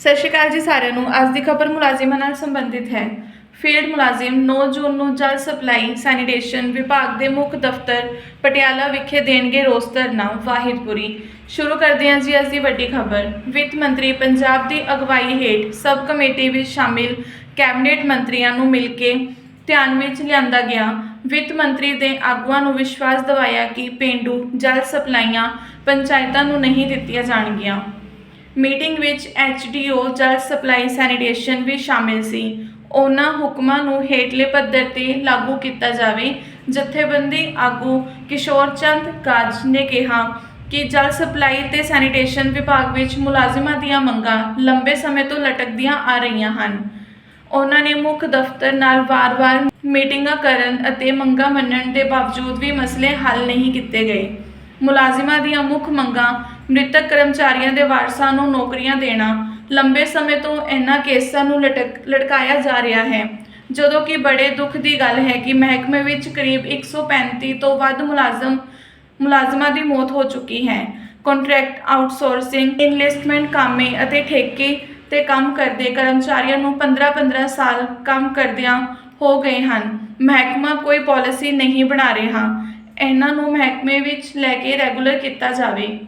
ਸਤਿ ਸ਼੍ਰੀ ਅਕਾਲ ਜੀ ਸਾਰਿਆਂ ਨੂੰ। ਅੱਜ ਦੀ ਖਬਰ ਮੁਲਾਜ਼ਮਾਂ ਨਾਲ ਸੰਬੰਧਿਤ ਹੈ। ਫੀਲਡ ਮੁਲਾਜ਼ਮ 9 ਜੂਨ ਨੂੰ ਜਲ ਸਪਲਾਈ, ਸੈਨੀਟੇਸ਼ਨ ਵਿਭਾਗ ਦੇ ਮੁੱਖ ਦਫ਼ਤਰ ਪਟਿਆਲਾ ਵਿਖੇ ਦੇਣਗੇ ਰੋਸ ਧਰਨਾ, ਵਾਹਿਦਪੁਰੀ। ਸ਼ੁਰੂ ਕਰਦੇ ਹਾਂ ਜੀ ਅੱਜ ਦੀ ਵੱਡੀ ਖਬਰ। ਵਿੱਤ ਮੰਤਰੀ ਪੰਜਾਬ ਦੀ ਅਗਵਾਈ ਹੇਠ ਸਬ ਕਮੇਟੀ ਵਿੱਚ ਸ਼ਾਮਿਲ ਕੈਬਨਿਟ ਮੰਤਰੀਆਂ ਨੂੰ ਮਿਲ ਕੇ ਧਿਆਨ ਵਿੱਚ ਲਿਆਂਦਾ ਗਿਆ। ਵਿੱਤ ਮੰਤਰੀ ਦੇ ਆਗੂਆਂ ਨੂੰ ਵਿਸ਼ਵਾਸ ਦਿਵਾਇਆ ਕਿ ਪਿੰਡੂ ਜਲ ਸਪਲਾਈਆਂ ਪੰਚਾਇਤਾਂ ਨੂੰ ਨਹੀਂ ਦਿੱਤੀਆਂ ਜਾਣਗੀਆਂ। ਮੀਟਿੰਗ ਵਿੱਚ ਐਚਡੀਓ ਜਲ ਸਪਲਾਈ ਸੈਨੀਟੇਸ਼ਨ ਵੀ ਸ਼ਾਮਿਲ ਸੀ। ਉਹਨਾਂ ਹੁਕਮਾਂ ਨੂੰ ਹੇਠਲੇ ਪੱਧਰ ਤੇ ਲਾਗੂ ਕੀਤਾ ਜਾਵੇ। ਜਥੇਬੰਦੀ ਆਗੂ ਕਿਸ਼ੋਰ ਚੰਦ ਕਾਜ ਨੇ ਕਿਹਾ ਕਿ ਜਲ ਸਪਲਾਈ ਤੇ ਸੈਨੀਟੇਸ਼ਨ ਵਿਭਾਗ ਵਿੱਚ ਮੁਲਾਜ਼ਮਾਂ ਦੀਆਂ ਮੰਗਾਂ ਲੰਬੇ ਸਮੇਂ ਤੋਂ ਲਟਕਦੀਆਂ ਆ ਰਹੀਆਂ ਹਨ। ਉਹਨਾਂ ਨੇ ਮੁੱਖ ਦਫ਼ਤਰ ਨਾਲ ਵਾਰ-ਵਾਰ ਮੀਟਿੰਗਾਂ ਕਰਨ ਅਤੇ ਮੰਗਾਂ ਮੰਨਣ ਦੇ ਬਾਵਜੂਦ ਵੀ ਮਸਲੇ ਹੱਲ ਨਹੀਂ ਕੀਤੇ ਗਏ। ਮੁਲਾਜ਼ਮਾਂ ਦੀਆਂ ਮੁੱਖ ਮੰਗਾਂ ਮ੍ਰਿਤਕ ਕਰਮਚਾਰੀਆਂ ਦੇ ਵਾਰਸਾਂ ਨੂੰ ਨੌਕਰੀਆਂ ਦੇਣਾ, ਲੰਬੇ ਸਮੇਂ ਤੋਂ ਇਹਨਾਂ ਕੇਸਾਂ ਨੂੰ ਲਟਕ, ਲਟਕਾਇਆ ਜਾ ਰਿਹਾ ਹੈ। ਜਦੋਂ ਕਿ ਬੜੇ ਦੁੱਖ ਦੀ ਗੱਲ ਹੈ ਕਿ ਮਹਿਕਮੇ ਵਿੱਚ ਕਰੀਬ 135 ਤੋਂ ਵੱਧ ਮੁਲਾਜ਼ਮ, ਮੁਲਾਜ਼ਮਾਂ ਦੀ ਮੌਤ ਹੋ ਚੁੱਕੀ ਹੈ। ਕੰਟਰੈਕਟ ਆਊਟਸੋਰਸਿੰਗ, ਇਨਵੈਸਟਮੈਂਟ ਕਾਮੇ ਅਤੇ ਠੇਕੇ ਤੇ ਕੰਮ ਕਰਦੇ ਕਰਮਚਾਰੀਆਂ ਨੂੰ 15-15 ਸਾਲ ਕੰਮ ਕਰਦਿਆਂ ਹੋ ਗਏ ਹਨ। ਮਹਿਕਮਾ ਕੋਈ ਪਾਲਿਸੀ ਨਹੀਂ ਬਣਾ ਰਿਹਾ। ਇਹਨਾਂ ਨੂੰ ਮਹਿਕਮੇ ਵਿੱਚ ਲੈ ਕੇ ਰੈਗੂਲਰ ਕੀਤਾ ਜਾਵੇ।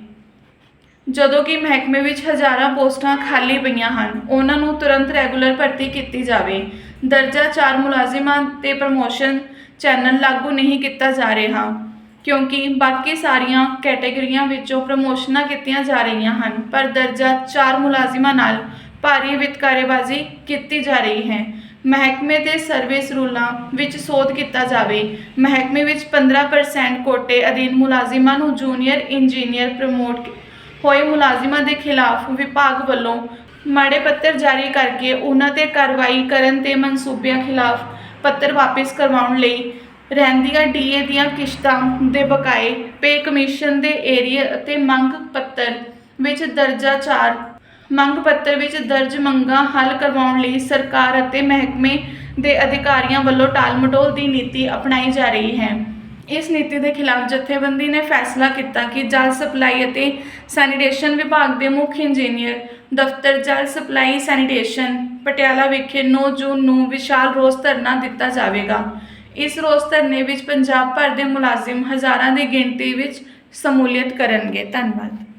ਜਦੋਂ ਕਿ ਮਹਿਕਮੇ ਵਿੱਚ ਹਜ਼ਾਰਾਂ ਪੋਸਟਾਂ ਖਾਲੀ ਪਈਆਂ ਹਨ, ਉਹਨਾਂ ਨੂੰ ਤੁਰੰਤ ਰੈਗੂਲਰ ਭਰਤੀ ਕੀਤੀ ਜਾਵੇ। ਦਰਜਾ 4 ਮੁਲਾਜ਼ਮਾਂ ਤੇ ਪ੍ਰਮੋਸ਼ਨ ਚੈਨਲ ਲਾਗੂ ਨਹੀਂ ਕੀਤਾ ਜਾ ਰਿਹਾ, ਕਿਉਂਕਿ ਬਾਕੀ ਸਾਰੀਆਂ ਕੈਟਾਗਰੀਆਂ ਵਿੱਚੋਂ ਪ੍ਰਮੋਸ਼ਨਾਂ ਕੀਤੀਆਂ ਜਾ ਰਹੀਆਂ ਹਨ, ਪਰ ਦਰਜਾ 4 ਮੁਲਾਜ਼ਮਾਂ ਨਾਲ ਭਾਰੀ ਵਿਤਕਾਰੇਬਾਜ਼ੀ ਕੀਤੀ ਜਾ ਰਹੀ ਹੈ। ਮਹਿਕਮੇ ਦੇ ਸਰਵਿਸ ਰੂਲਾਂ ਵਿੱਚ ਸੋਧ ਕੀਤਾ ਜਾਵੇ, ਮਹਿਕਮੇ ਵਿੱਚ 15% ਕੋਟੇ ਅਧੀਨ ਮੁਲਾਜ਼ਮਾਂ ਨੂੰ ਜੂਨੀਅਰ ਇੰਜੀਨੀਅਰ ਪ੍ਰਮੋਟ ਹੋਏ ਮੁਲਾਜ਼ਮਾਂ ਦੇ ਖਿਲਾਫ ਵਿਭਾਗ ਵੱਲੋਂ ਮਾੜੇ ਪੱਤਰ ਜਾਰੀ ਕਰਕੇ ਉਹਨਾਂ ਤੇ ਕਾਰਵਾਈ ਕਰਨ ਤੇ ਮਨਸੂਬਿਆਂ ਖਿਲਾਫ ਪੱਤਰ ਵਾਪਸ ਕਰਵਾਉਣ ਲਈ ਰਹਿੰਦੀਆਂ ਡੀਏ ਦੀਆਂ ਕਿਸ਼ਤਾਂ ਦੇ ਬਕਾਏ ਪੇ ਕਮਿਸ਼ਨ ਦੇ ਏਰੀਆ ਅਤੇ ਮੰਗ ਪੱਤਰ ਵਿੱਚ ਦਰਜਾ 4 ਮੰਗ ਪੱਤਰ ਵਿੱਚ ਦਰਜ ਮੰਗਾਂ ਹੱਲ ਕਰਵਾਉਣ ਲਈ ਸਰਕਾਰ ਅਤੇ ਮਹਿਕਮੇ ਦੇ ਅਧਿਕਾਰੀਆਂ ਵੱਲੋਂ ਟਾਲਮਟੋਲ ਦੀ ਨੀਤੀ ਅਪਣਾਈ ਜਾ ਰਹੀ ਹੈ। ਇਸ ਨੀਤੀ ਦੇ ਖਿਲਾਫ ਜਥੇਬੰਦੀ ਨੇ ਫੈਸਲਾ ਕੀਤਾ ਕਿ ਜਲ ਸਪਲਾਈ ਅਤੇ ਸੈਨੀਟੇਸ਼ਨ ਵਿਭਾਗ ਦੇ ਮੁੱਖ ਇੰਜੀਨੀਅਰ ਦਫ਼ਤਰ ਜਲ ਸਪਲਾਈ ਸੈਨੀਟੇਸ਼ਨ ਪਟਿਆਲਾ ਵਿਖੇ 9 ਜੂਨ ਨੂੰ ਵਿਸ਼ਾਲ ਰੋਸ ਧਰਨਾ ਦਿੱਤਾ ਜਾਵੇਗਾ। ਇਸ ਰੋਸ ਧਰਨੇ ਵਿੱਚ ਪੰਜਾਬ ਭਰ ਦੇ ਮੁਲਾਜ਼ਮ ਹਜ਼ਾਰਾਂ ਦੀ ਗਿਣਤੀ ਵਿੱਚ ਸ਼ਮੂਲੀਅਤ ਕਰਨਗੇ। ਧੰਨਵਾਦ।